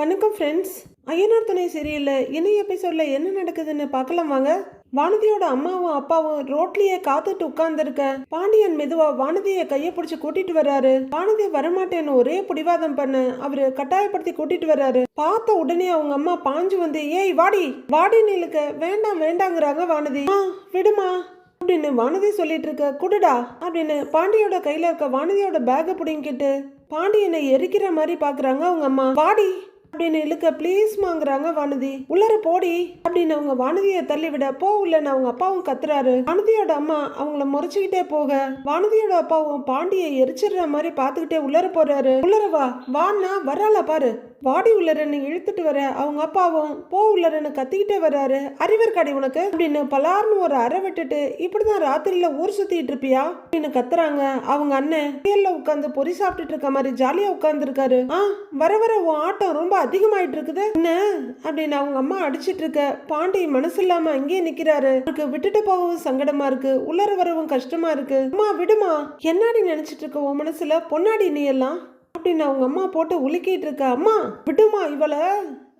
வணக்கம் ஃப்ரெண்ட்ஸ் ஐயனார் துணை சீரியலில் இனி எபிசோடில் என்ன நடக்குதுன்னு பார்க்கலாம் வாங்க. வானதியோட அம்மாவும் அப்பாவும் ரோட்லயே காத்துட்டு உட்கார்ந்துருக்க பாண்டியன் மெதுவா வானதியை கையை பிடிச்சு கூட்டிட்டு வர்றாரு. வானதி வரமாட்டேன்னு ஒரே பிடிவாதம் பண்ண அவரு கட்டாயப்படுத்தி கூட்டிட்டு வர்றாரு. பார்த்த உடனே அவங்க அம்மா பாஞ்சு வந்து ஏய் வாடி வாடி நிலுக்க வேண்டாம் வேண்டாங்கிறாங்க வானதி. "ஆ, விடுமா அப்படின்னு வானதி சொல்லிட்டு இருக்க குடுடா அப்படின்னு பாண்டியோட கையில இருக்க வானதியோட பேக்கை பிடிங்கிட்டு பாண்டியனை எரிக்கிற மாதிரி பாக்குறாங்க அவங்க அம்மா. வாடி அப்படின்னு இழுக்க ப்ளீஸ்மாங்கிறாங்க வானதி. உள்ளர போடி அப்படின்னு அவங்க வானதியை தள்ளிவிட போ உள்ளன்னு அவங்க அப்பாவும் கத்துறாரு. வானதியோட அம்மா அவங்கள முறைச்சுக்கிட்டே போக வானதியோட அப்பாவும் பாண்டியை எரிச்சிடுற மாதிரி பார்த்துக்கிட்டே உள்ளர போறாரு. உள்ளர வா வான்னா வரால பாரு. வாடி உள்ளரன்னு இழுத்துட்டு வர அவங்க அப்பாவும் போ உள்ளரன்னு கத்திக்கிட்டே வர்றாரு. அறிவர் கடை உனக்கு அப்படின்னு பலார்னு ஒரு அறை விட்டுட்டு இப்படிதான் ராத்திரியில ஊர் சுத்திட்டு இருப்பியா? அப்படின்னு கத்துறாங்க அவங்க அண்ணன். உட்காந்து பொறி சாப்பிட்டுட்டு இருக்க மாதிரி ஜாலியா உட்கார்ந்து இருக்காரு ஆ வர வர உன் ஆட்டம் ரொம்ப அதிகமாயிட்டு இருக்குது என்ன? அப்படின்னு அவங்க அம்மா அடிச்சிட்டு இருக்க பாண்டி மனசு இல்லாம அங்கேயே நிக்கிறாரு. அவருக்கு விட்டுட்டு போகவும் சங்கடமா இருக்கு. உள்ளர வரவும் கஷ்டமா இருக்கு. அம்மா விடுமா. என்னாடி நினைச்சிட்டு இருக்க உன் மனசுல பொன்னாடி நீ எல்லாம்? அப்படின்னு அவங்க அம்மா போட்டு உலுக்கிட்டு இருக்க அம்மா விடுமா இவளை?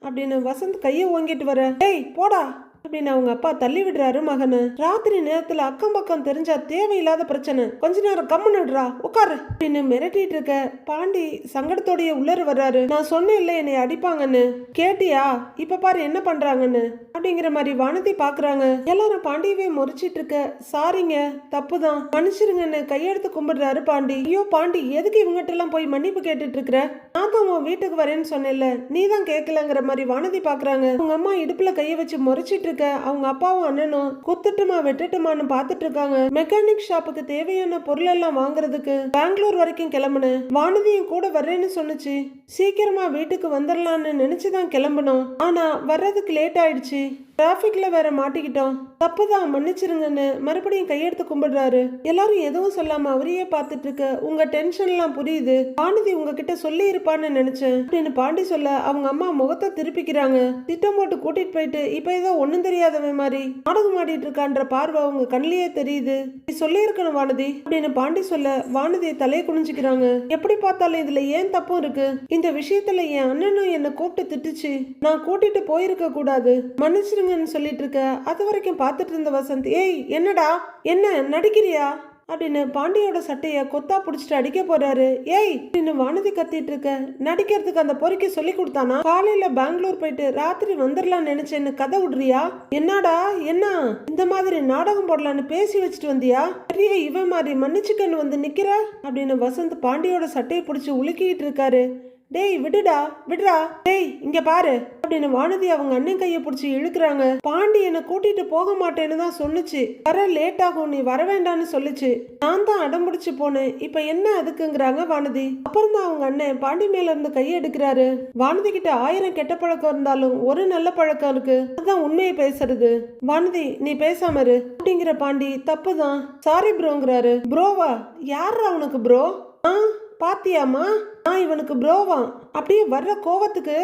அப்படின்னு வசந்த் கையை ஓங்கிட்டு வர. டேய் போடா. அப்படின்னு அவங்க அப்பா தள்ளி விடுறாரு மகனு. ராத்திரி நேரத்துல அக்கம் பக்கம் தெரிஞ்சா தேவையில்லாத பிரச்சனை. கொஞ்ச நேரம் கம்முன்னுடுறா உட்காரு. அப்படின்னு மிரட்டிட்டு இருக்க பாண்டி சங்கடத்தோடைய உள்ளர வர்றாரு. நான் சொன்னேன்ல என்னை அடிப்பாங்கன்னு. கேட்டியா? இப்ப பாரு என்ன பண்றாங்கன்னு. அப்படிங்கிற மாதிரி வானதி பாக்குறாங்க. எல்லாரும் பாண்டியவே முறிச்சிட்டு இருக்க சாரிங்க தப்புதான். மன்னிச்சிருங்கன்னு கையெடுத்து கும்பிடுறாரு பாண்டி. ஐயோ பாண்டி எதுக்கு இவங்ககிட்ட எல்லாம் போய் மன்னிப்பு கேட்டுட்டு இருக்கிற? நான் தான் உன் வீட்டுக்கு வரேன்னு சொன்னேன்ல. நீ தான் கேட்கலங்கிற மாதிரி வானதி பாக்குறாங்க. உங்க அம்மா இடுப்புல கையை வச்சு முறைச்சிட்டு இருக்க அவங்க அப்பாவும் அண்ணனும் குத்துட்டுமா வெட்டுட்டுமான்னு பாத்துட்டு இருக்காங்க மெக்கானிக் ஷாப்புக்கு தேவையான பொருள் எல்லாம் வாங்குறதுக்கு பெங்களூர் வரைக்கும் கிளம்புனேன். வானதியும் கூட வர்றேன்னு சொன்னுச்சு. சீக்கிரமா வீட்டுக்கு வந்துடலான்னு நினைச்சுதான் கிளம்பணும் ஆனா வர்றதுக்கு லேட் ஆயிடுச்சு. டிராஃபிக்ல வேற மாட்டிக்கிட்டோம் தப்புதான் மன்னிச்சிருங்கன்னு மறுபடியும் கையெடுத்து கும்பிடுறாரு. எல்லாரும் எதுவும் சொல்லாம அவரையே பார்த்துட்டு இருக்க உங்க டென்ஷன் எல்லாம் புரியுது. பாண்டிதி உங்ககிட்ட சொல்லி இருப்பான்னு நினைச்சேன். அப்படின்னு பாண்டி சொல்ல அவங்க அம்மா முகத்தை திருப்பிக்கிறாங்க. திட்டம் போட்டு கூட்டிட்டு போயிட்டு இப்ப ஏதோ ஒண்ணும் தெரியாதவன் மாதிரி நாடகம் ஆடிட்டு இருக்கான்ற பார்வை அவங்க கண்ணிலேயே தெரியுது. நீ சொல்லி இருக்கணும் வானதி அப்படின்னு பாண்டி சொல்ல வானதி தலையை குனிஞ்சுக்கிறாங்க. எப்படி பார்த்தாலும் இதுல ஏன் தப்பும் இருக்கு? இந்த விஷயத்துல என் அண்ணனும் என்னை கூப்பிட்டு திட்டுச்சு. நான் கூட்டிட்டு போயிருக்க கூடாது. மன்னிச்சிருங்க மன்னிச்சிருங்கன்னு சொல்லிட்டு இருக்க. அது வரைக்கும் பார்த்துட்டு இருந்த வசந்த் ஏய் என்னடா? என்ன நடிக்கிறியா? அப்படின்னு பாண்டியோட சட்டையை கொத்தா பிடிச்சிட்டு அடிக்க போறாரு. ஏய் அப்படின்னு வானதி கத்திட்டு இருக்க. நடிக்கிறதுக்கு அந்த பொறிக்கு சொல்லி கொடுத்தானா? காலையில பெங்களூர் போயிட்டு ராத்திரி வந்துடலாம் நினைச்சேன்னு கதை விடுறியா? என்னடா என்ன? இந்த மாதிரி நாடகம் போடலான்னு பேசி வச்சுட்டு வந்தியா? பெரிய இவன் மாதிரி மன்னிச்சுக்கன்னு வந்து நிக்கிற? அப்படின்னு வசந்த் பாண்டியோட சட்டையை பிடிச்சி உலுக்கிட்டு இருக்காரு. டேய் விடுடா விடுடா டேய் இங்க பாரு. அப்படின்னு வானதி அவங்க அண்ணன் கையை பிடிச்சி இழுக்கிறாங்க. பாண்டி என்னை கூட்டிட்டு போக மாட்டேன்னு தான் சொன்னுச்சு வர லேட் ஆகும் நீ வர வேண்டாம்னு சொல்லுச்சு. நான் தான் அடம்பிடிச்சு போனேன். இப்ப என்ன அதுக்குங்கிறாங்க வானதி. அப்புறம் தான் அவங்க அண்ணன் பாண்டி மேல இருந்து கையை எடுக்கிறாரு. வானதி கிட்ட ஆயிரம் கெட்ட பழக்கம் இருந்தாலும் ஒரு நல்ல பழக்கம் இருக்கு. அதுதான் உண்மையை பேசுறது. வானதி நீ பேசாம இரு. அப்படிங்கிற பாண்டி தப்புதான். சாரி ப்ரோங்கிறாரு ப்ரோவா யாரா உனக்கு ப்ரோ ஆ? பாத்தியாமா நான் இவனுக்கு ப்ரோவான் அப்படியே வர்ற கோவத்துக்கு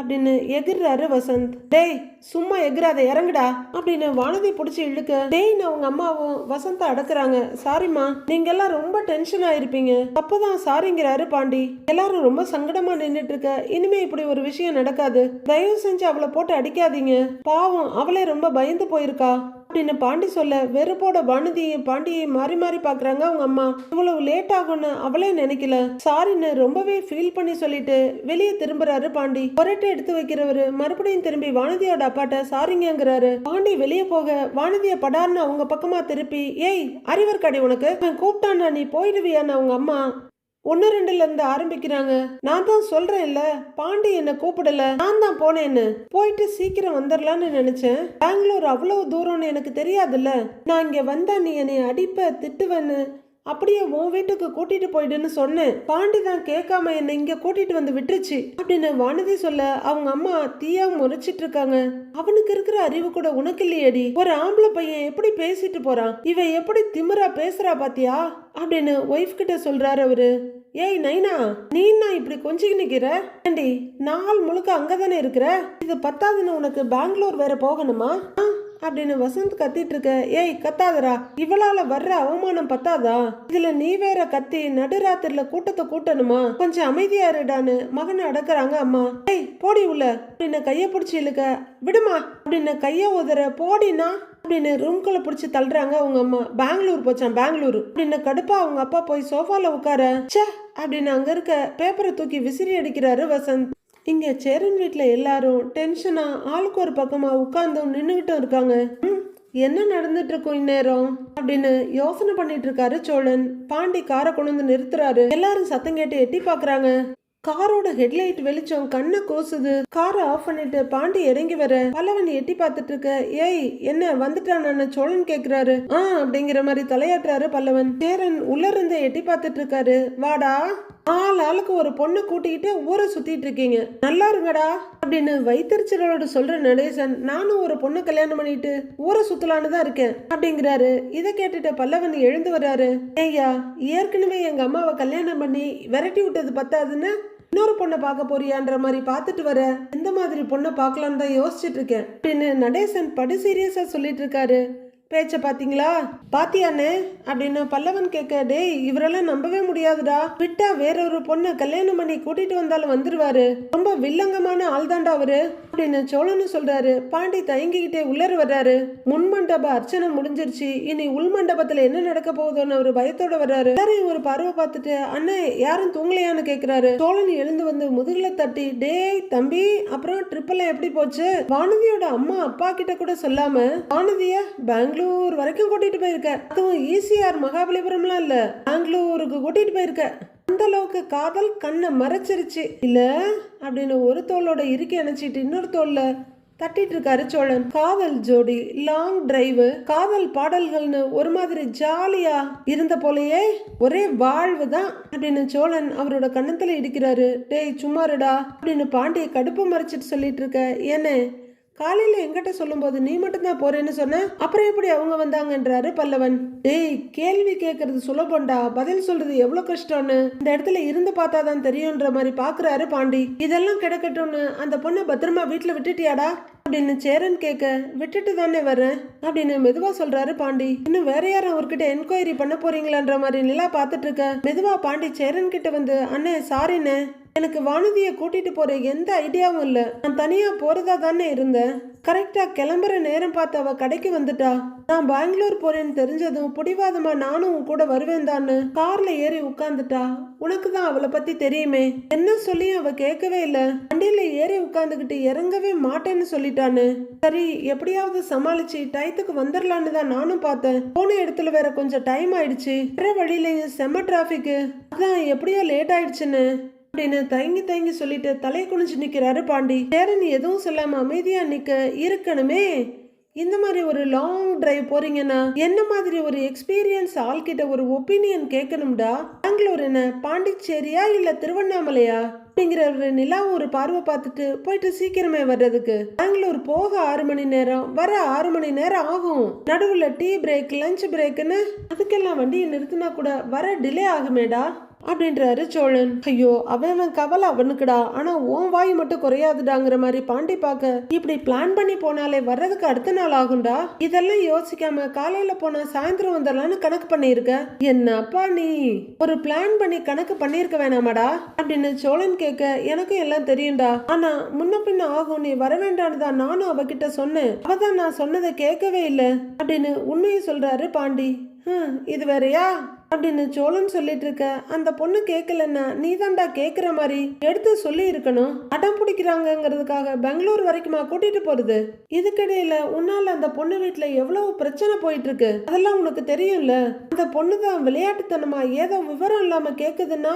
அப்படின்னு எகிர்றாரு வசந்த். டேய் சும்மா எகிராத இறங்குடா அப்படின்னு வானதி பிடிச்சி இழுக்க. டேய்னு அவங்க அம்மாவும் வசந்த அடக்குறாங்க. சாரிம்மா நீங்க எல்லாம் ரொம்ப டென்ஷன் ஆயிருப்பீங்க. அப்பதான் சாரிங்கிறாரு பாண்டி. எல்லாரும் ரொம்ப சங்கடமா நின்றுட்டு இருக்க இனிமே இப்படி ஒரு விஷயம் நடக்காது. தயவு செஞ்சு அவளை போட்டு அடிக்காதீங்க. பாவம் அவளே ரொம்ப பயந்து போயிருக்கா. அப்படின்னு பாண்டி சொல்ல வெறுப்போட வானதியை பாண்டியை மாறி மாறி பாக்குறாங்க அவங்க அம்மா. இவ்வளவு லேட் ஆகும்னு அவளே நினைக்கல. சாரின்னு ரொம்பவே ஃபீல் பண்ணி சொல்லிட்டு வெளியே திரும்புறாரு பாண்டி. பொரட்டை எடுத்து வைக்கிறவரு மறுபடியும் திரும்பி வானதியோட அப்பாட்ட சாரிங்கங்கிறாரு. பாண்டி வெளியே போக வானதிய படார்னு அவங்க பக்கமா திருப்பி ஏய் அறிவர் கடை உனக்கு? அவன் நீ போயிடுவியான்னு அவங்க அம்மா ஒன்று ரெண்டுல இருந்து ஆரம்பிக்கிறாங்க. நான் தான் சொல்றேன்ல பாண்டி என்ன கூப்பிடல. நான் தான் போனேன்னு. போயிட்டு சீக்கிரம் வந்துடலான்னு நினைச்சேன். பெங்களூர் அவ்வளவு தூரம்னு எனக்கு தெரியாதுல்ல. நான் இங்க வந்தா நீ என்னை அடிப்ப திட்டுவேன்னு. அப்படியே உன் வீட்டுக்கு கூட்டிட்டு போயிடுன்னு சொன்னேன். பாண்டி தான் கேட்காம என்னை இங்க கூட்டிட்டு வந்து விட்டுருச்சு. அப்படின்னு வானதி சொல்ல அவங்க அம்மா தீயா முறைச்சிட்டு இருக்காங்க. அவனுக்கு இருக்கிற அறிவு கூட உனக்கு இல்லையடி. ஒரு ஆம்பளை பையன் எப்படி பேசிட்டு போறான்? இவ எப்படி திமிரா பேசுறா பாத்தியா? அப்படின்னு ஒய்ஃப் கிட்ட சொல்றாரு அவரு. ஏய் நைனா நீ என்ன இப்படி கொஞ்சிக்கு நிக்கிற? ஏண்டி நாள் முழுக்க அங்கதானே இருக்கிற? இது பத்தாதுன்னு உனக்கு பெங்களூர் வேற போகணுமா? ஆ, அப்படின்னு வசந்த் கத்திட்டு இருக்க ஏய் கத்தாதரா இவளால வர்ற அவமானம் பத்தாதா? இதுல நீ வேற கத்தி நடுராத்திரில கூட்டத்தை கூட்டணுமா? கொஞ்சம் அமைதியா இருடான்னு மகனை அடக்குறாங்க அம்மா. ஏய் போடி உள்ள. அப்படின்னு கையை பிடிச்சி இழுக்க விடுமா. அப்படின்னு கையை உதற போடினா அப்படின்னு ரூம்குள்ள பிடிச்சி தள்ளுறாங்க அவங்க அம்மா. பெங்களூர் போச்சான் பெங்களூர். அப்படின்னு கடுப்பா அவங்க அப்பா போய் சோஃபால உட்கார ச்சே. அப்படின்னு அங்க இருக்க பேப்பரை தூக்கி விசிறி அடிக்கிறாரு வசந்த். இங்கே சேரன் வீட்டில் எல்லாரும் டென்ஷனாக ஆளுக்கு ஒரு பக்கமாக உட்காந்தும் நின்றுக்கிட்டும் இருக்காங்க. ம், என்ன நடந்துட்டு இருக்கும் இந்நேரம்? அப்படின்னு யோசனை பண்ணிட்டு இருக்காரு சோழன். பாண்டி காரை கொண்டு வந்து நிறுத்துறாரு. எல்லாரும் சத்தம் கேட்டு எட்டி பாக்குறாங்க. காரோட ஹெட்லைட் வெளிச்சம் கண்ணை கூசுது. காரை ஆஃப் பண்ணிட்டு பாண்டி இறங்கி வர பல்லவன் எட்டி பார்த்துட்டு இருக்க ஏய் என்ன வந்துட்டான் சோழன் கேக்குறாரு. ஆ அப்படிங்கிற மாதிரி தலையாட்டுறாரு பல்லவன். சேரன் உள்ள இருந்து எட்டி பார்த்துட்டு இருக்காரு வாடா. ஆள் ஆளுக்கு ஒரு பொண்ணை கூட்டிக்கிட்டு ஊரை சுத்திட்டு இருக்கீங்க. நல்லா இருங்கடா அப்படின்னு வைத்தறிச்சலோட சொல்ற நடேசன் நானும் ஒரு பொண்ணை கல்யாணம் பண்ணிட்டு ஊரை சுத்தலான்னு தான் இருக்கேன் அப்படிங்கிறாரு. இதை கேட்டுட்டு பல்லவன் எழுந்து வர்றாரு. ஏய்யா ஏற்கனவே எங்க அம்மாவை கல்யாணம் பண்ணி விரட்டி விட்டது பத்தாதுன்னு இன்னொரு பொண்ணை பார்க்க போறியான்ற மாதிரி பார்த்துட்டு வர இந்த மாதிரி பொண்ணை பார்க்கலான்னு தான் யோசிச்சுட்டு இருக்கேன் அப்படின்னு நடேசன் படு சீரியஸா சொல்லிட்டு இருக்காரு. பேச்ச பாத்தீங்களா? பாத்தியானே அப்படின்னு பல்லவன் கேட்க டேய் இவரெல்லாம் நம்பவே முடியாதுடா. விட்டா வேறொரு பொண்ணை கல்யாணம் பண்ணி கூட்டிட்டு வந்தாலும் வந்துருவாரு. ரொம்ப வில்லங்கமான ஆள் தாண்டா அவரு. அப்படின்னு சோழனு சொல்றாரு. பாண்டி தயங்கிக்கிட்டே உள்ளர வர்றாரு. முன் மண்டப அர்ச்சனை முடிஞ்சிருச்சு. இனி உள் மண்டபத்துல என்ன நடக்க போகுதோன்னு ஒரு பயத்தோட வர்றாரு. எல்லாரையும் ஒரு பார்வை பார்த்துட்டு அண்ணே யாரும் தூங்கலையான்னு கேக்குறாரு. சோழன் எழுந்து வந்து முதுகுல தட்டி டேய் தம்பி அப்புறம் ட்ரிப்பெல்லாம் எப்படி போச்சு? வானதியோட அம்மா அப்பா கிட்ட கூட சொல்லாம வானதிய பெங்களூர் வரைக்கும் கூட்டிட்டு போயிருக்க. அதுவும் ஈசிஆர் மகாபலிபுரம்லாம் இல்ல. பெங்களூருக்கு கூட்டிட்டு போயிருக்க. அந்த அளவுக்கு காதல் கண்ணை மறைச்சிருச்சு. இல்ல அப்படின்னு ஒரு தோளோட இறுக்கி அணைச்சிட்டு இன்னொரு தோல்ல தட்டிட்டு இருக்காரு சோழன். காதல் ஜோடி லாங் டிரைவு காதல் பாடல்கள்னு ஒரு மாதிரி ஜாலியா இருந்த போலயே ஒரே வாழ்வு தான் அப்படின்னு சோழன் அவரோட கண்ணத்துல இடிக்கிறாரு. டேய் சும்மாருடா அப்படின்னு பாண்டிய கடுப்பு மறைச்சிட்டு சொல்லிட்டு இருக்க. ஏன்னு காலையில எங்கிட்ட சொல்லும்போது நீ மட்டும்தான் போறேன்னு சொன்ன? அப்புறம் எப்படி அவங்க வந்தாங்கன்றாரு பல்லவன். டேய் கேள்வி கேட்கறது சுலபம்டா. பதில் சொல்றது எவ்வளவு கஷ்டம்னு. இந்த இடத்துல இருந்து பார்த்தாதான் தெரியும்ன்ற மாதிரி பாக்குறாரு பாண்டி. இதெல்லாம் கிடைக்கட்டும்னு. அந்த பொண்ணை பத்திரமா வீட்டுல விட்டுட்டியாடா? அப்படின்னு சேரன் கேட்க விட்டுட்டு தானே வரேன் அப்படின்னு மெதுவா சொல்றாரு பாண்டி. இன்னும் வேற யாரும் அவர்கிட்ட என்கொயரி பண்ண போறீங்களான்ற மாதிரி நிலா பார்த்துட்டு இருக்க. மெதுவா பாண்டி சேரன் கிட்ட வந்து அண்ணே சாரிண்ணே எனக்கு வானதியை கூட்டிட்டு போற எந்த ஐடியாவும் இல்ல. நான் தனியா போறதா தானே இருந்தேன். கரெக்டா கிளம்புற நேரம் பார்த்து அவ கடைக்கு வந்துட்டா. நான் பெங்களூர் போறேன்னு தெரிஞ்சதும் பிடிவாதமா நானும் உன் கூட வருவேன் தான்னு கார்ல ஏறி உட்காந்துட்டா உனக்கு தான் அவளை பத்தி தெரியுமே. என்ன சொல்லியும் அவ கேட்கவே இல்ல. வண்டியில ஏறி உட்காந்துக்கிட்டு இறங்கவே மாட்டேன்னு சொல்லிட்டான்னு. சரி எப்படியாவது சமாளிச்சு டயத்துக்கு வந்துடலான்னு தான் நானும் பார்த்தேன். போன இடத்துல வேற கொஞ்சம் டைம் ஆயிடுச்சு. வேற வழியிலையும் செம்ம டிராபிக் அதான் எப்படியோ லேட் ஆயிடுச்சுன்னு. அப்படின்னு தயங்கி தயங்கி சொல்லிட்டு தலை குனிஞ்சு நிக்கிறாரு பாண்டி. சேரன் எதுவும் சொல்லாம அமைதியா நிக்க இருக்கணுமே. இந்த மாதிரி ஒரு லாங் டிரைவ் போறீங்கன்னா என்ன மாதிரி ஒரு எக்ஸ்பீரியன்ஸ் ஆள்கிட்ட ஒரு ஒப்பீனியன் கேட்கணும்டா? பெங்களூர் என்ன பாண்டிச்சேரியா இல்ல திருவண்ணாமலையா? அப்படிங்கிற ஒரு நிலாவும் ஒரு பார்வை பார்த்துட்டு போயிட்டு சீக்கிரமே வர்றதுக்கு. பெங்களூர் போக ஆறு மணி நேரம் வர ஆறு மணி நேரம் ஆகும். நடுவுல டீ பிரேக் லஞ்ச் பிரேக்குன்னு அதுக்கெல்லாம் வண்டியை நிறுத்தினா கூட வர டிலே ஆகுமேடா. அப்படின்றாரு சோழன். ஐயோ அவன் அவன் கவலை அவனுக்குடா. ஆனா உன் வாய் மட்டும் குறையாதுடாங்கிற மாதிரி பாண்டி பார்க்க இப்படி பிளான் பண்ணி போனாலே வர்றதுக்கு அடுத்த நாள் ஆகும்டா? இதெல்லாம் யோசிக்காம காலையில போனா சாயந்தரம் வந்துடலாம்னு கணக்கு பண்ணியிருக்க. என்னப்பா நீ? ஒரு பிளான் பண்ணி கணக்கு பண்ணியிருக்க வேணாமாடா? அப்படின்னு சோழன் கேட்க எனக்கும் எல்லாம் தெரியும்டா. ஆனா முன்ன பின்ன ஆகும் நீ வர வேண்டான்னு தான் நானும் அவகிட்ட சொன்னேன். அவதான் நான் சொன்னதை கேட்கவே இல்லை. அப்படின்னு உண்மையை சொல்றாரு பாண்டி. இது வேறயா? அப்படின்னு சோழன் சொல்லிட்டு இருக்க அந்த பொண்ணு கேட்கலன்னா நீ தாண்டா கேட்குற மாதிரி எடுத்து சொல்லி இருக்கணும். அடம் பிடிக்கிறாங்கங்கிறதுக்காக பெங்களூர் வரைக்குமா கூட்டிட்டு போறது? இதுக்கிடையில உன்னால அந்த பொண்ணு வீட்டுல எவ்வளவு பிரச்சனை போயிட்டு இருக்கு? அதெல்லாம் உனக்கு தெரியும்ல? அந்த பொண்ணு தான் விளையாட்டுத்தனமா ஏதோ விவரம் இல்லாம கேக்குதுன்னா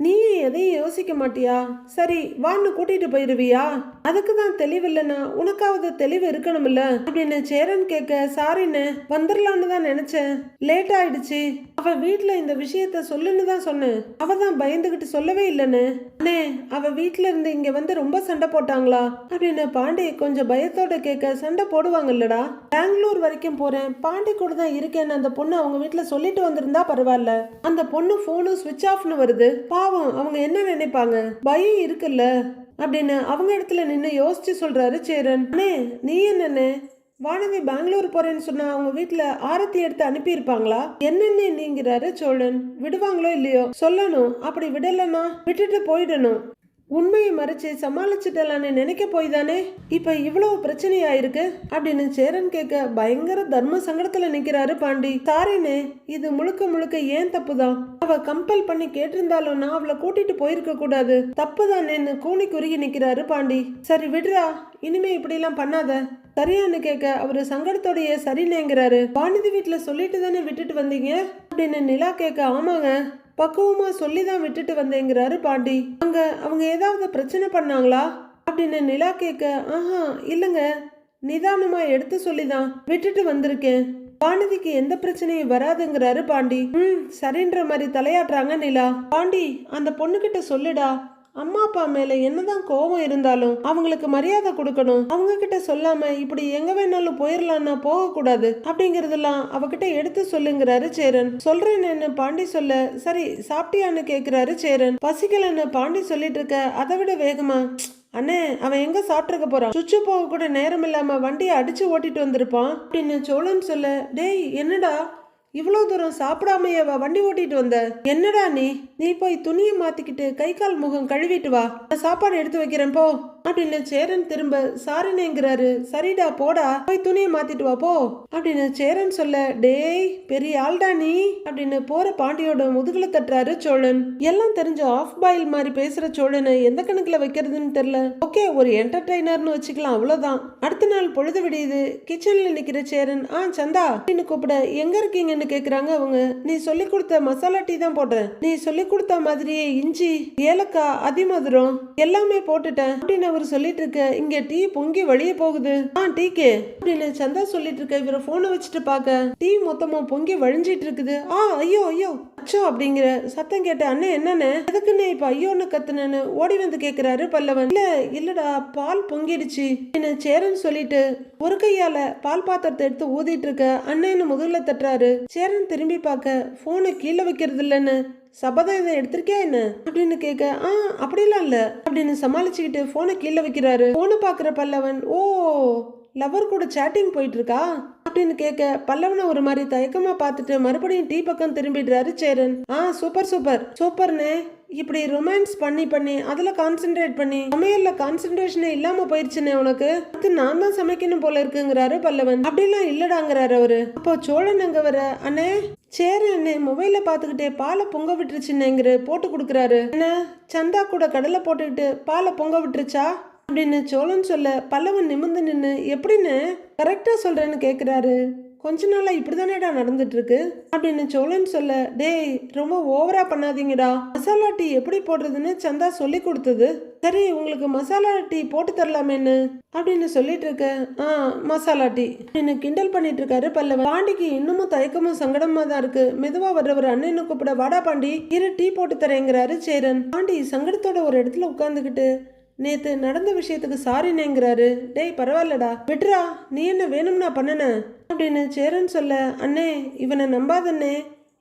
நீ எதையும் யோசிக்க மாட்டியா? சரி வான்னு கூட்டிட்டு போயிருவியா? அதுக்கு தான் தெளிவில்லைன்னா உனக்காவது தெளிவு இருக்கணும்ல? அப்படின்னு சேரன் கேட்க சாரின்னு வந்துடலான்னு தான் நினைச்சேன். லேட் ஆயிடுச்சு. அவ வீட்ல இந்த விஷயத்த சொல்லுன்னு தான் சொன்னேன். அவ தான் பயந்துகிட்டு சொல்லவே இல்லைன்னு அண்ணே அவ வீட்ல இருந்து இங்க வந்து ரொம்ப சண்டை போட்டாங்களா? அப்படின்னு பாண்டி கொஞ்சம் பயத்தோட கேட்க சண்டை போடுவாங்கல்லடா. பெங்களூர் வரைக்கும் போறேன். பாண்டி கூட தான் இருக்கேன்னு அந்த பொண்ணு அவங்க வீட்டுல சொல்லிட்டு வந்திருந்தா பரவாயில்ல. அந்த பொண்ணு போனும் சுவிட்ச் ஆஃப்னு வருது. பாவம் அவங்க என்ன நினைப்பாங்க? பயம் இருக்குல்ல? அப்படின்னு அவங்க இடத்துல நின்று யோசிச்சு சொல்றாரு சேரன். அண்ணே நீ என்னண்ணே? வானதி பெங்களூர் போறேன்னு சொன்னா அவங்க வீட்டுல ஆரத்தி எடுத்து அனுப்பியிருப்பாங்களா? என்னன்னு நீங்கிறாரு சோழன்? விடுவாங்களோ இல்லையோ? சொல்லணும். அப்படி விடலன்னா விட்டுட்டு போயிடணும். உண்மையை மறைச்சு சமாளிச்சுட்டலான்னு நினைக்க போய் தானே இப்ப இவ்வளவு பிரச்சனையா இருக்கு அப்படின்னு சேரன் கேட்க பயங்கர தர்ம சங்கடத்துல நிக்கிறாரு பாண்டி. சாரினே இது முழுக்க முழுக்க ஏன் தப்புதான்? அவ கம்பல் பண்ணி கேட்டிருந்தாலும் நான் அவளை கூட்டிட்டு போயிருக்க கூடாது. தப்புதானேன்னு கூனி குறுகி நிக்கிறாரு பாண்டி. சரி விடுறா. இனிமே இப்படி எல்லாம் பண்ணாத. சரியான்னு கேட்க அவரு சங்கடத்தோடைய சரியில்லைங்கிறாரு. வானதி வீட்டுல சொல்லிட்டு தானே விட்டுட்டு வந்தீங்க? அப்படின்னு நிலா கேட்க ஆமாங்க. பக்குவமா சொல்லி தான் விட்டுட்டு வந்தேங்கிறாரு பாண்டி. அங்க அவங்க ஏதாவது பிரச்சனை பண்ணாங்களா? அப்படின்னு நிலா கேட்க ஆஹா இல்லைங்க. நிதானமா எடுத்து சொல்லி தான் விட்டுட்டு வந்திருக்கேன். வானதிக்கு எந்த பிரச்சனையும் வராதுங்கிறாரு பாண்டி. ம் சரின்ற மாதிரி தலையாட்டுறாங்க நிலா. பாண்டி அந்த பொண்ணுகிட்ட சொல்லுடா. அம்மா அப்பா மேல என்னதான் கோபம் இருந்தாலும் அவங்களுக்கு மரியாதை கொடுக்கணும். அவங்க கிட்ட சொல்லாம இப்படி எங்க வேணாலும் போயிடலாம்னா போக கூடாது அப்படிங்கறதெல்லாம் அவகிட்ட எடுத்து சொல்லுங்கிறாரு சேரன் சொல்றேன்னு பாண்டி சொல்ல சரி சாப்பிட்டியான்னு கேக்குறாரு சேரன் பசிக்கலன்னு பாண்டி சொல்லிட்டு இருக்க அதை விட வேகமா அண்ணே அவன் எங்க சாப்பிட்டுருக்க போறான்? சுச்சு போக கூட நேரம் இல்லாம வண்டியை அடிச்சு ஓட்டிட்டு வந்திருப்பான்? அப்படின்னு சோழன் சொல்ல டேய் என்னடா? இவ்வளோ தூரம் சாப்பிடாமையவா வண்டி ஓட்டிட்டு வந்த. என்னடா நீ? நீ போய் துணியை மாத்திக்கிட்டு கை கால் முகம் கழுவிட்டு வா. நான் சாப்பாடு எடுத்து வைக்கிறேன் போ. அப்படின்னு சேரன் திரும்ப சாரினேங்கிறாரு. சரிடா போடா. போய் துணியை மாத்திட்டு வா போ. அப்படின்னு சேரன் சொல்ல டேய் பெரிய ஆள்டா நீ. அப்படின்னு போற பாண்டியோட முதுகுல தட்டுறாரு சோழன். எல்லாம் தெரிஞ்ச ஆஃப் பாயில் மாதிரி பேசுற சோழனை எந்த கணக்குல வைக்கிறதுன்னு தெரியல. ஓகே ஒரு என்டர்டைனர்னு வச்சுக்கலாம் அவ்வளவுதான். அடுத்த நாள் பொழுது விடியுது. கிச்சன்ல நிக்கிற சேரன் ஆ சந்தா அப்படின்னு கூப்பிட எங்க இருக்கீங்கன்னு கேக்குறாங்க அவங்க. நீ சொல்லி கொடுத்த மசாலா டீ தான் போடுறேன். நீ சொல்லி கொடுத்த மாதிரியே இஞ்சி ஏலக்காய் அதிமதுரம் எல்லாமே போட்டுட்டேன். அப்படின்னு அவர் சொல்லிட்டு இருக்க இங்க டீ பொங்கி வழிய போகுது. ஆ டீக்கு. அப்படின்னு சந்தா சொல்லிட்டு இருக்க இவர போனை வச்சுட்டு பார்க்க டீ மொத்தமா பொங்கி வழிஞ்சிட்டு இருக்குது ஆ ஐயோ ஐயோ. அச்சோ அப்படிங்கிற சத்தம் கேட்ட அண்ணன் என்னன்னு எதுக்குன்னு இப்ப ஐயோன்னு கத்துனேன்னு? ஓடி வந்து கேக்குறாரு பல்லவன். இல்ல இல்லடா பால் பொங்கிடுச்சு. என்ன சேரன் சொல்லிட்டு ஒரு கையால பால் பாத்திரத்தை எடுத்து ஊதிட்டு இருக்க அண்ணன்னு முதல்ல தட்டுறாரு. சேரன் திரும்பி பார்க்க போனை கீழே வைக்கிறது இல்லைன்னு சபதம் இதை எடுத்திருக்கியா என்ன? அப்படின்னு கேட்க ஆ அப்படிலாம் இல்ல. அப்படின்னு சமாளிச்சுக்கிட்டு போனை கீழே வைக்கிறாரு. போனை பாக்குற பல்லவன் ஓ லவர் கூட சேட்டிங் போயிட்டு இருக்கா அப்படின்னு கேட்க பல்லவனை ஒரு மாதிரி தயக்கமா பார்த்துட்டு மறுபடியும் டீ பக்கம் திரும்பிடுறாரு சேரன். ஆ சூப்பர் சூப்பர் சூப்பர்னே இப்படி ரொமான்ஸ் பண்ணி பண்ணி அதில் கான்சென்ட்ரேட் பண்ணி சமையலில் கான்சென்ட்ரேஷனே இல்லாமல் போயிருச்சுனே உனக்கு? அது நான் தான் சமைக்கணும் போல இருக்குங்கிறாரு பல்லவன். அப்படிலாம் இல்லடாங்கிறாரு அவரு. அப்போ சோழன் அங்கே வர அண்ணே சரி அண்ணே மொபைல பார்த்துக்கிட்டே பாலை பொங்க விட்டுருச்சுன்னேங்கிற போட்டு கொடுக்குறாரு. என்ன சந்தா கூட கடலை போட்டுக்கிட்டு பாலை பொங்க விட்டுருச்சா? அப்படின்னு சோழன் சொல்ல பல்லவன் நிமிர்ந்து நின்று எப்படின்னு கரெக்டாக சொல்கிறேன்னு கேட்குறாரு கொஞ்ச நாளாக இப்படி தானேடா நடந்துட்டுருக்கு? அப்படின்னு சோழன் சொல்ல டேய் ரொம்ப ஓவராக பண்ணாதீங்கடா. மசாலா டீ எப்படி போடுறதுன்னு சந்தா சொல்லி கொடுத்தது. சரி உங்களுக்கு மசாலா டீ போட்டு தரலாமேன்னு. அப்படின்னு சொல்லிட்டு இருக்க ஆ மசாலா டீ. அப்படின்னு கிண்டல் பண்ணிட்டு இருக்காரு பல்லவன். பாண்டிக்கு இன்னமும் தயக்கமும் சங்கடமா தான் இருக்கு. மெதுவா வர்றவர் அண்ணனை கூப்பிட வாடா பாண்டி இரு டீ போட்டு தரேங்கிறாரு சேரன். பாண்டி சங்கடத்தோட ஒரு இடத்துல உட்காந்துக்கிட்டு நேத்து நடந்த விஷயத்துக்கு சாரினேங்கிறாரு. டேய் பரவாயில்லடா. விட்றா. நீ என்ன வேணும்னா பண்ணன? அப்படின்னு சேரன் சொல்ல அண்ணே இவனை நம்பாதண்ணே.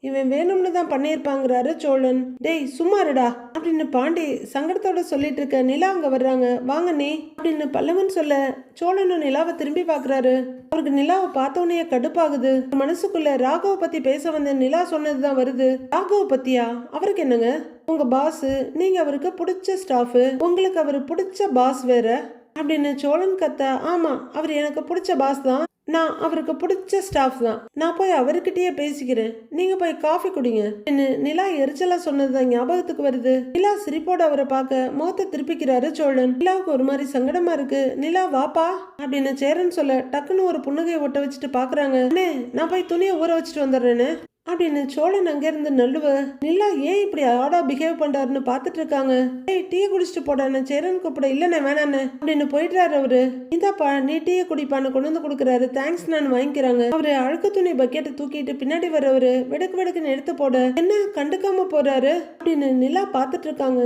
இவன் வேணும்னு தான் பண்ணியிருப்பாங்கிறாரு சோழன். டேய் சும்மாருடா அப்படின்னு பாண்டி சங்கடத்தோட சொல்லிட்டு இருக்க நிலா அங்க வர்றாங்க. வாங்க நீ அப்படின்னு பல்லவன் சொல்ல சோழனும் நிலாவை திரும்பி பார்க்கறாரு. அவருக்கு நிலாவை பார்த்தோன்னே கடுப்பாகுது. மனசுக்குள்ள ராகவ பத்தி பேச வந்த நிலா சொன்னதுதான் வருது. ராகவ பத்தியா? அவருக்கு என்னங்க? உங்க பாஸ் நீங்க அவருக்கு பிடிச்ச ஸ்டாஃப் உங்களுக்கு அவர் பிடிச்ச பாஸ் வேற. அப்படின்னு சோழன் கத்த ஆமா அவர் எனக்கு பிடிச்ச பாஸ் தான். நான் அவருக்கு பிடிச்ச ஸ்டாஃப் தான். நான் போய் அவர்கிட்டயே பேசிக்கிறேன். நீங்க போய் காஃபி குடிங்க. என்ன நிலா எரிச்சலா சொன்னதுதான் ஞாபகத்துக்கு வருது. நிலா சிரிப்போட அவரை பார்க்க முகத்தை திருப்பிக்கிறாரு சோழன். நிலாவுக்கு ஒரு மாதிரி சங்கடமா இருக்கு. நிலா வாப்பா அப்படின்னு சேரன் சொல்ல டக்குன்னு ஒரு புன்னகையை ஒட்ட வச்சுட்டு பாக்குறாங்க. அண்ணே நான் போய் துணியை ஊற வச்சுட்டு வந்துடுறேன்னு அப்படின்னு சோழன் அங்கிருந்து நழுவ நிலா ஏன் இப்படி ஆடா பிஹேவ் பண்றாருன்னு பாத்துட்டு இருக்காங்க ஏய் டீ குடிச்சிட்டு போடானே சேரன் கூப்பிட இல்லண்ணே வேணாண்ணே அப்படின்னு போயிடுறாரு அவரு. இந்தாப்பா நீ டீயை குடிப்பான்னு கொண்டு வந்து கொடுக்குறாரு. தேங்க்ஸ் நான் வாங்கிக்கிறாங்க. அவரு அழுக்கு துணி பக்கெட்டை தூக்கிட்டு பின்னாடி வர்றவரு வெடுக்கு வெடுக்குன்னு எடுத்து போட. என்ன கண்டுக்காம போறாரு? அப்படின்னு நிலா பாத்துட்டு இருக்காங்க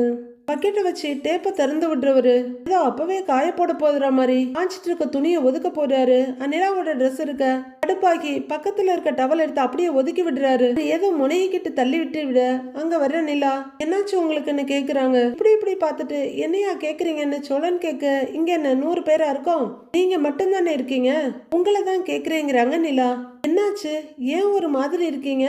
பக்கெட்டை வச்சு டேப்பை திறந்து விடுறவரு. ஏதோ அப்பவே காய போட போதுற மாதிரி காய்ச்சிட்டு இருக்க துணியை ஒதுக்க போறாரு. நிலாவோட ட்ரெஸ் இருக்க கடுப்பாகி பக்கத்துல இருக்க டவல் எடுத்து அப்படியே ஒதுக்கி விடுறாரு. ஏதோ முனையிக்கிட்டு தள்ளி விட்டு விட அங்க வர்ற நிலா என்னாச்சு உங்களுக்குன்னு கேக்குறாங்க. இப்படி இப்படி பார்த்துட்டு என்னையா கேக்குறீங்கன்னு சோழன் கேட்க இங்க என்ன நூறு பேரா இருக்கோம்? நீங்க மட்டும்தானே இருக்கீங்க? உங்களை தான் கேக்குறீங்கிறாங்க நிலா. என்னாச்சு? ஏன் ஒரு மாதிரி இருக்கீங்க?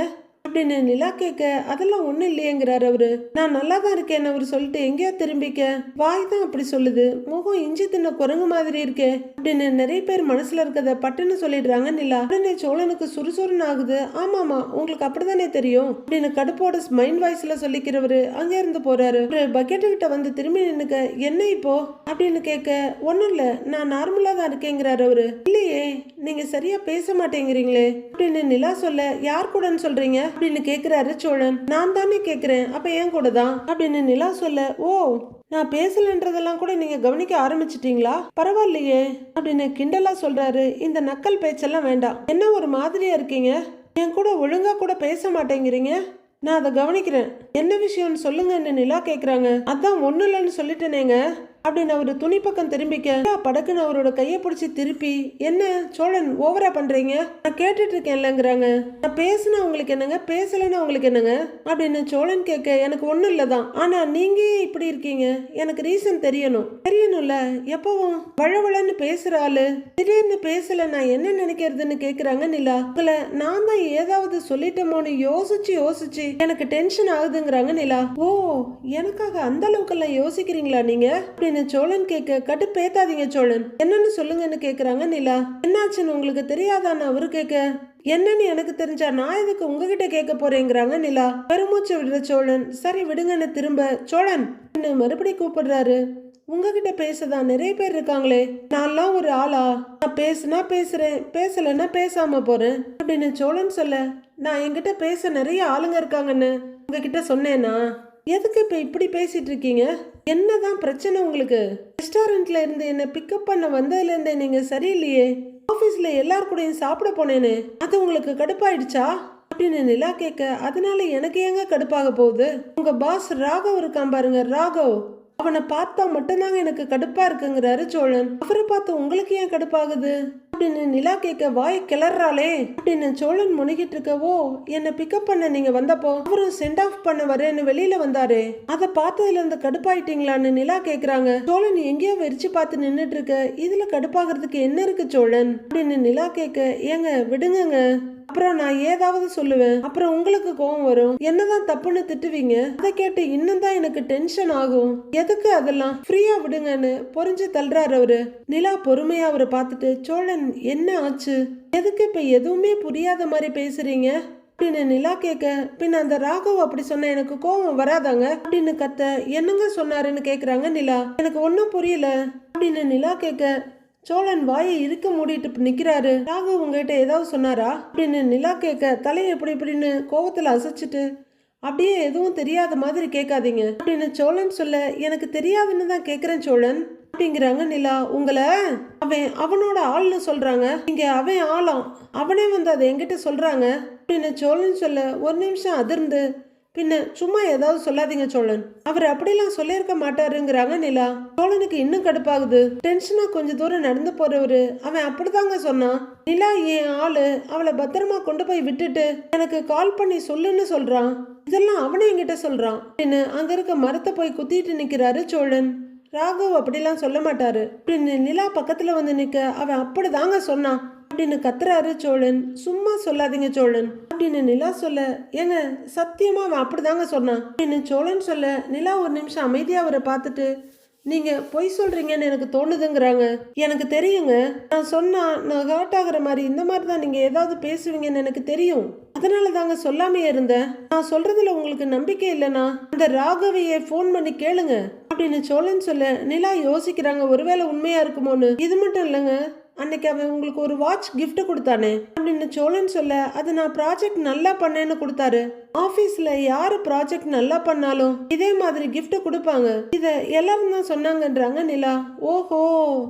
அப்படின்னு நிலா கேட்க அதெல்லாம் ஒன்றும் இல்லையேங்கிறாரு அவரு. நான் நல்லா தான் இருக்கேன்னு அவர் சொல்லிட்டு எங்கேயோ திரும்பிக்க? வாய் தான் அப்படி சொல்லுது. முகம் இஞ்சி தின்ன குரங்கு மாதிரி இருக்கே அப்படின்னு நிறைய பேர் மனசுல இருக்கத பட்டுன்னு சொல்லிடுறாங்க நிலா. உடனே சோழனுக்கு சுறுசுறுன்னு ஆகுது. ஆமாமா உங்களுக்கு அப்படிதானே தெரியும் அப்படின்னு கடுப்போட மைண்ட் வாய்ஸ்ல சொல்லிக்கிறவரு அங்கே இருந்து போறாரு. ஒரு பக்கெட்டு கிட்ட வந்து திரும்பி நின்னுக்க என்ன இப்போ? அப்படின்னு கேட்க ஒன்றும் இல்ல நான் நார்மலா தான் இருக்கேங்கிறாரு அவரு. இல்லையே நீங்க சரியா பேச மாட்டேங்கிறீங்களே அப்படின்னு நிலா சொல்ல யார் கூடன்னு சொல்றீங்க? அப்படின்னு கேக்குறாரு சோழன். நான் தானே கேக்குறேன். அப்ப ஏன் கூட தான் அப்படின்னு நிலா சொல்ல ஓ நான் பேசலன்றதெல்லாம் கூட நீங்க கவனிக்க ஆரம்பிச்சிட்டீங்களா? பரவாயில்லையே அப்படின்னு கிண்டலா சொல்றாரு. இந்த நக்கல் பேச்செல்லாம் வேண்டாம். என்ன ஒரு மாதிரியா இருக்கீங்க? என் கூட ஒழுங்கா கூட பேச மாட்டேங்கிறீங்க. நான் அதை கவனிக்கிறேன். என்ன விஷயம்னு சொல்லுங்கன்னு நிலா கேக்குறாங்க. அதான் ஒண்ணு இல்லைன்னு சொல்லிட்டேனேங்க. அப்படின்னு அவர் துணி பக்கம் திரும்பிக்க படக்குன்னு அவரோட கையை பிடிச்சி திருப்பி என்ன சோழன் ஓவரா பண்றீங்க? நான் கேட்டுட்டு இருக்கேன்லங்கிறாங்க. நான் பேசுனா உங்களுக்கு என்னங்க? பேசலைன்னா உங்களுக்கு என்னங்க? அப்படின்னு சோழன் கேட்க எனக்கு ஒண்ணும் இல்லைதான். ஆனா நீங்க இப்படி இருக்கீங்க? எனக்கு ரீசன் தெரியணும். தெரியணும்ல? எப்பவும் வழவழன்னு பேசுற ஆளு. திடீர்னு பேசல நான் என்ன நினைக்கிறதுன்னு கேக்குறாங்க நிலா. உங்களை நான் தான் ஏதாவது சொல்லிட்டோமோன்னு யோசிச்சு யோசிச்சு எனக்கு டென்ஷன் ஆகுதுங்கிறாங்க நிலா. ஓ எனக்காக அந்த அளவுக்கெல்லாம் யோசிக்கிறீங்களா நீங்க? அப்படின்னு சோழன் கேட்க கட்டுப்பேத்தாதீங்க சோழன். என்னன்னு சொல்லுங்கன்னு கேக்குறாங்க நிலா. என்னாச்சுன்னு உங்களுக்கு தெரியாதான்னு அவரு கேட்க என்னன்னு எனக்கு தெரிஞ்சா நான் இதுக்கு உங்ககிட்ட கேட்க போறேங்கிறாங்க நிலா. பெருமூச்சு விடுற சோழன். சரி விடுங்கன்னு திரும்ப சோழன். மறுபடி கூப்பிடுறாரு? உங்ககிட்ட பேசதான் நிறைய பேர் இருக்காங்களே. நான்லாம் ஒரு ஆளா? நான் பேசுனா பேசுறேன். பேசலைன்னா பேசாம போறேன். அப்படின்னு சோழன் சொல்ல நான் என்கிட்ட பேச நிறைய ஆளுங்க இருக்காங்கன்னு உங்ககிட்ட சொன்னேனா? எதுக்கு இப்போ இப்படி பேசிட்டு இருக்கீங்க என்னதான் பிரச்சனை உங்களுக்கு? ரெஸ்டாரண்ட்ல இருந்து என்ன பிக்கப் பண்ண வந்ததுல இருந்தே நீங்க சரியில்லையே. ஆஃபீஸில் எல்லார் கூடயும் சாப்பிட போனேனே. அது உங்களுக்கு கடுப்பாயிடுச்சா? அப்படின்னு நிலா கேட்க அதனால எனக்கு ஏங்க கடுப்பாக போகுது? உங்க பாஸ் ராகவ் இருக்கான் பாருங்க ராகவ். அவனை பார்த்தா மட்டும்தாங்க எனக்கு கடுப்பா இருக்குங்கிறாரு சோழன். அவரை பார்த்து உங்களுக்கு ஏன் கடுப்பாகுது? அப்படின்னு நிலா கேட்க வாய் கிளறாளே அப்படின்னு சோழன் முனகிட்டு இருக்கவோ என்னை பிக்கப் பண்ண நீங்க வந்தப்போ அவரும் சென்ட் ஆஃப் பண்ண வரேன்னு வெளியில வந்தாரு. அதை பார்த்ததுல இருந்து கடுப்பாயிட்டீங்களான்னு நிலா கேக்குறாங்க சோழன் எங்கேயோ வெறிச்சு பார்த்து நின்னுட்டு இருக்க இதுல கடுப்பாகிறதுக்கு என்ன இருக்கு சோழன்? அப்படின்னு நிலா கேட்க ஏங்க விடுங்கங்க. அப்புறம் நான் ஏதாவது சொல்லுவேன். அப்புறம் உங்களுக்கு கோவம் வரும். என்னதான் தப்புன்னு திட்டுவீங்க? அதை கேட்டு இன்னும் தான் எனக்கு டென்ஷன் ஆகும். எதுக்கு அதெல்லாம்? ஃப்ரீயா விடுங்கன்னு பொறிஞ்சு தள்ளுறாரு அவரு. நிலா பொறுமையா அவரை பார்த்துட்டு சோழன் என்ன ஆச்சு? எதுக்கு இப்ப எதுவுமே புரியாத மாதிரி பேசுறீங்க? அப்படின்னு நிலா கேட்க பின்ன அந்த ராகவ் அப்படி சொன்ன எனக்கு கோவம் வராதாங்க? அப்படின்னு கத்த என்னங்க சொன்னாருன்னு கேக்குறாங்க நிலா. எனக்கு ஒன்றும் புரியல. அப்படின்னு நிலா கேட்க சோழன் வாயை இருக்க மூடிட்டு நிக்கிறாரு. ராகு உங்ககிட்ட ஏதாவது சொன்னாரா? அப்படின்னு நிலா கேட்க தலையை எப்படி இப்படின்னு கோவத்துல அசைச்சிட்டு அப்படியே எதுவும் தெரியாத மாதிரி கேட்காதீங்க. அப்படின்னு சோழன் சொல்ல எனக்கு தெரியாதுன்னு தான் கேக்குறேன் சோழன். அப்படிங்கிறாங்க நிலா. உங்களை அவன் அவனோட ஆள்னு சொல்றாங்க. இங்க அவன் ஆளாம். அவனே வந்து அதை என்கிட்ட சொல்றாங்க. அப்படின்னு சோழன் சொல்ல ஒரு நிமிஷம் அதிர்ந்து பின்ன சும்மா ஏதாவது சொல்லாதீங்க சோழன். அவர் அப்படிலாம் சொல்லியிருக்க மாட்டாருங்கிறாங்க நிலா. சோழனுக்கு இன்னும் கடுப்பாகுது. டென்ஷனா கொஞ்ச தூரம் நடந்து போறவரு அவன் அப்படிதாங்க சொன்னான். நிலா என் ஆளு அவளை பத்திரமா கொண்டு போய் விட்டுட்டு எனக்கு கால் பண்ணி சொல்லுன்னு சொல்றான். இதெல்லாம் அவனே என்கிட்ட சொல்றான். அப்படின்னு அங்க இருக்க மரத்தை போய் குத்திட்டு நிக்கிறாரு சோழன். ராகவ் அப்படிலாம் சொல்ல மாட்டாரு. அப்படின்னு நிலா பக்கத்துல வந்து நிக்க அவன் அப்படிதாங்க சொன்னான். அப்படின்னு கத்துறாரு சோழன். சும்மா சொல்லாதீங்க சோழன். அப்படின்னு நிலா சொல்ல ஏங்க சத்தியமா அவன் அப்படிதாங்க சொன்னான். அப்படின்னு சோழன் சொல்ல நிலா ஒரு நிமிஷம் அமைதியா அவரை பார்த்துட்டு நீங்க பொய் சொல்றீங்கன்னு எனக்கு தோணுதுங்கிறாங்க. எனக்கு தெரியுங்க. நான் சொன்னா நான் ஹர்ட் ஆகுற மாதிரி இந்த மாதிரி தான் நீங்க ஏதாவது பேசுவீங்கன்னு எனக்கு தெரியும். அதனால தாங்க சொல்லாமையே இருந்தேன் நான் சொல்றதுல உங்களுக்கு நம்பிக்கை இல்லைனா அந்த ராகவையை ஃபோன் பண்ணி கேளுங்க. அப்படின்னு சோழன் சொல்ல நிலா யோசிக்கிறாங்க ஒருவேளை உண்மையா இருக்குமோன்னு. இது மட்டும் இல்லைங்க. அன்னைக்கு அவன் உங்களுக்கு ஒரு வாட்ச் கிஃப்ட் கொடுத்தானே? அப்படின்னு சோழன் சொல்ல அது நான் ப்ராஜெக்ட் நல்லா பண்ணேன்னு கொடுத்தாரு. ஆபீஸ்ல யாரு ப்ராஜெக்ட் நல்லா பண்ணாலும் இதே மாதிரி கிஃப்ட் கொடுப்பாங்க. இத எல்லாரும் தான் சொன்னாங்கன்றாங்க நிலா. ஓஹோ.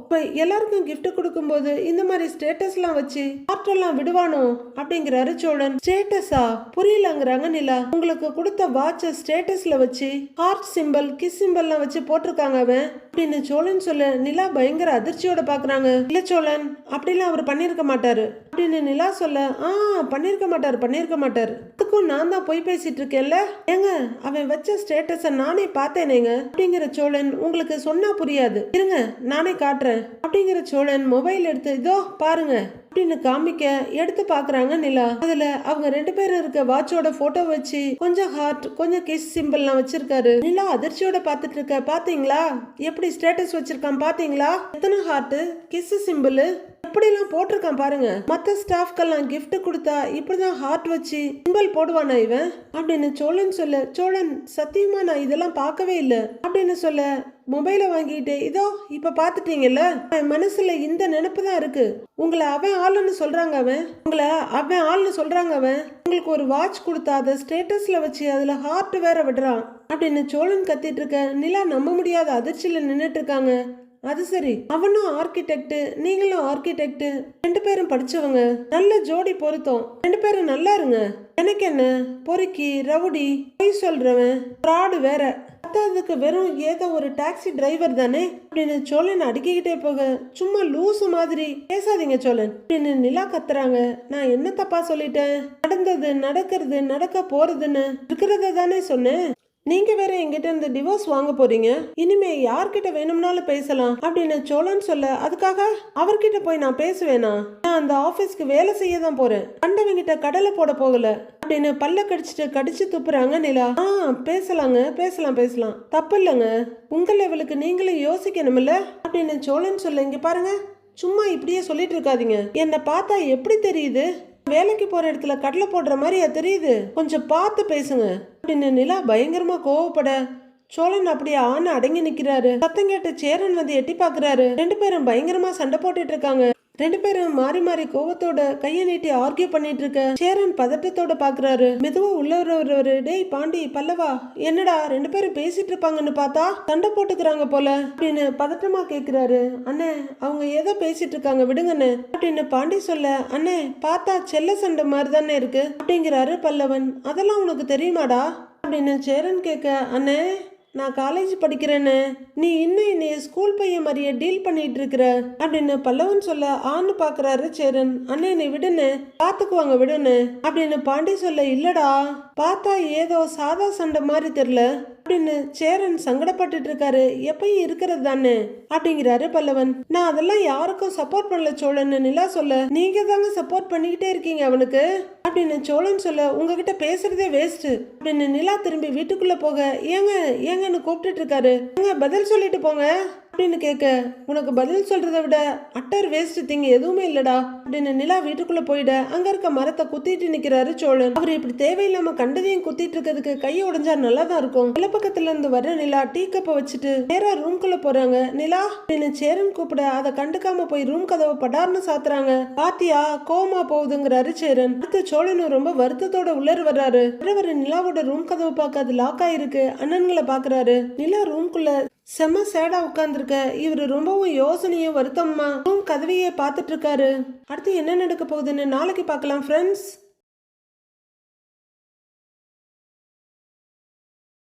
இப்ப எல்லாருக்கும் கிஃப்ட் கொடுக்கும்போது இந்த மாதிரி ஸ்டேட்டஸ்லாம் வச்சு ஆற்றெல்லாம் விடுவானோ? அப்படிங்கிறாரு சோழன். ஸ்டேட்டஸா புரியலங்கிறாங்க நிலா. உங்களுக்கு கொடுத்த வாட்ச ஸ்டேட்டஸ்ல வச்சு ஹார்ட் சிம்பல் கிஸ் சிம்பல்லாம் வச்சு போட்டிருக்காங்க அவன். அப்படின்னு சோழன் சொல்ல நிலா பயங்கர அதிர்ச்சியோட பாக்குறாங்க. இல்ல சோழன் அப்படிலாம் அவர் பண்ணிருக்க மாட்டாரு. அப்படின்னு நிலா சொல்ல ஆ பண்ணிருக்க மாட்டார் பண்ணிருக்க மாட்டார். அதுக்கும் நான் தான் போய் பேசிட்டு இருக்கேன்ல? ஏங்க அவன் வச்ச ஸ்டேட்டஸை நானே பார்த்தேனேங்க. அப்படிங்கிற சோழன் உங்களுக்கு சொன்னா புரியாது. இருங்க நானே காட்டுறேன். அப்படிங்கிற சோழன் மொபைல் எடுத்து இதோ பாருங்க. அப்படின்னு காமிக்க எடுத்து பாக்குறாங்க நிலா. அதுல அவங்க ரெண்டு பேரும் இருக்க வாட்சோட போட்டோ வச்சு கொஞ்சம் ஹார்ட் கொஞ்சம் கிஸ் சிம்பிள்லாம் வச்சிருக்காரு. நிலா அதிர்ச்சியோட பாத்துட்டு இருக்க பாத்தீங்களா? எப்படி ஸ்டேட்டஸ் வச்சிருக்கான் பாத்தீங்களா? எத்தனை ஹார்ட் கிஸ் சிம்பிள் எப்படிலாம் போட்டிருக்கான் பாருங்க. மத்த ஸ்டாஃப்க்கெல்லாம் கிஃப்ட் கொடுத்தா இப்படிதான் ஹார்ட் வச்சு சிம்பிள் போடுவானா இவன்? அப்படின்னு சோழன் சொல்ல சோழன் சத்தியமா நான் இதெல்லாம் பார்க்கவே இல்லை. அப்படின்னு சொல்ல மொபைலை வாங்கிட்டு இதோ இப்போ பார்த்துட்டீங்கல்ல? அவன் மனசுல இந்த நினைப்பு தான் இருக்கு. உங்களை அவன் ஆளுன்னு சொல்றாங்க அவன். உங்களை அவன் ஆள்னு சொல்றாங்க அவன். உங்களுக்கு ஒரு வாட்ச் கொடுத்தா அதை ஸ்டேட்டஸ்ல வச்சு அதுல ஹார்ட் வேற விடுறான். அப்படின்னு சோழன் கத்திட்டு இருக்க நிலா நம்ப முடியாத அதிர்ச்சியில நின்றுட்டு இருக்காங்க. அது சரி. அவனும் ஆர்கிடெக்ட் நீங்களும் ஆர்கிடெக்ட் ரெண்டு பேரும் படிச்சவங்க. நல்ல ஜோடி பொருத்தம். ரெண்டு பேரும் நல்லா இருங்க. எனக்கு என்ன? பொறுக்கி ரவுடி பொய் சொல்றவன். ஃப்ராடு வேற. பத்தாததுக்கு வெறும் ஏதோ ஒரு டாக்ஸி டிரைவர் தானே? அப்படின்னு சோழன் அடுக்கிக்கிட்டே போக சும்மா லூசு மாதிரி பேசாதீங்க சோழன் அப்படின்னு நிலா கத்துறாங்க. நான் என்ன தப்பா சொல்லிட்டேன்? நடந்தது நடக்கிறது நடக்க போறதுன்னு இருக்கிறத தானே சொன்னேன்? நீங்க வேற என்கிட்ட இருந்து டிவோர்ஸ் வாங்க போறீங்க. இனிமே யார்கிட்ட வேணும்னாலும் பேசலாம். அப்படின்னு சோழன் சொல்ல அதுக்காக அவர்கிட்ட போய் நான் பேசுவேனா? நான் அந்த ஆபீஸ்க்கு வேலை செய்ய தான் போறேன். கண்டவங்கிட்ட கடலை போட போகல. அப்படின்னு பல்ல கடிச்சிட்டு கடிச்சு துப்புறாங்க நிலா. ஆ பேசலாங்க பேசலாம் பேசலாம். தப்பு இல்லைங்க உங்க லெவலுக்கு நீங்களும் யோசிக்கணும்ல? அப்படின்னு சோழன் சொல்ல இங்க பாருங்க. சும்மா இப்படியே சொல்லிட்டு இருக்காதீங்க. என்னை பார்த்தா எப்படி தெரியுது? வேலைக்கு போற இடத்துல கடலை போடுற மாதிரியா தெரியுது. கொஞ்சம் பார்த்து பேசுங்க. அப்படின்னு நிலா பயங்கரமா கோவப்பட. சோழன் அப்படியே ஆன அடங்கி நிக்கிறாரு. சத்தம் கேட்டு சேரன் வந்து எட்டி பாக்குறாரு ரெண்டு பேரும் பயங்கரமா சண்டை போட்டுட்டு இருக்காங்க. ரெண்டு பேரும் மாறி மாறி கோவத்தோட கையை நீட்டி ஆர்கியூ பண்ணிட்டு இருக்க சேரன் பதட்டத்தோட பாக்குறாரு. மெதுவா உள்ள ஒரு டேய் பாண்டி பல்லவா என்னடா ரெண்டு பேரும் பேசிட்டு இருப்பாங்கன்னு பார்த்தா சண்டை போட்டுக்கிறாங்க போல அப்படின்னு பதட்டமா கேக்குறாரு. அண்ணே அவங்க ஏதோ பேசிட்டு இருக்காங்க விடுங்கண்ணே அப்படின்னு பாண்டி சொல்ல அண்ணே பார்த்தா செல்ல சண்டை மாதிரி தானே இருக்கு அப்படிங்கிறாரு பல்லவன். அதெல்லாம் உனக்கு தெரியுமாடா? அப்படின்னு சேரன் கேட்க அண்ணே நான் காலேஜ் படிக்கிறேன்னு நீ இன்னும் என்னைய ஸ்கூல் பையன் மாதிரியே டீல் பண்ணிட்டு இருக்கிற அப்படின்னு பல்லவன் சொல்ல ஆன்னு பாக்குறாரு சேரன். அண்ணே என்னை விடுன்னு பாத்துக்குவாங்க விடுன்னு அப்படின்னு பாண்டி சொல்ல இல்லடா பார்த்தா ஏதோ சாதா சண்டை மாதிரி தெரியல அப்படின்னு சேரன் சங்கடப்பட்டுட்டு இருக்காரு எப்பயும் இருக்கிறது தானே? அப்படிங்கிறாரு பல்லவன். நான் அதெல்லாம் யாருக்கும் சப்போர்ட் பண்ணல சோழன்னு நிலா சொல்ல. நீங்க தாங்க சப்போர்ட் பண்ணிக்கிட்டே இருக்கீங்க அவனுக்கு. அப்படின்னு சோழன் சொல்ல உங்ககிட்ட பேசுறதே வேஸ்ட்டு அப்படின்னு நிலா திரும்பி வீட்டுக்குள்ள போக ஏங்க ஏங்கன்னு கூப்பிட்டுட்டு இருக்காரு. ஏங்க பதில் சொல்லிட்டு போங்க. அப்படின்னு கேட்க உனக்கு பதில் சொல்றதை விட அட்டர் வேஸ்ட் திங் எதுவுமே இல்லடா அப்படின்னு நிலா வீட்டுக்குள்ள போயிட அங்க இருக்க மரத்தை குத்திட்டு நிக்கிறாரு சோழன். அவர் இப்படி தேவையில்லாம கண்டதையும் குத்திட்டு இருக்கிறதுக்கு கையை உடைஞ்சா நல்லா தான் இருக்கும். பக்கத்துல இருந்து வர்ற நிலா டீ கப்பை வச்சுட்டு நேரா ரூம்குள்ள போறாங்க. நிலா அப்படின்னு சேரன் கூப்பிட அதை கண்டுக்காம போய் ரூம் கதவை படார்னு சாத்துறாங்க. பாத்தியா? கோமா போகுதுங்கிறாரு சேரன். அடுத்து சோழனும் ரொம்ப வருத்தத்தோட உள்ளர் வர்றாரு. நிலாவோட ரூம் கதவை பார்க்க அது லாக் ஆயிருக்கு. அண்ணன்களை பாக்குறாரு. நிலா ரூம்குள்ள செம்ம சேடா உட்கார்ந்துருக்க. இவர் ரொம்பவும் யோசனையும் வருத்தமா ரூம் கதவையே பார்த்துட்டு இருக்காரு. அடுத்து என்ன நடக்க போகுதுன்னு நாளைக்கு பார்க்கலாம் ஃப்ரெண்ட்ஸ்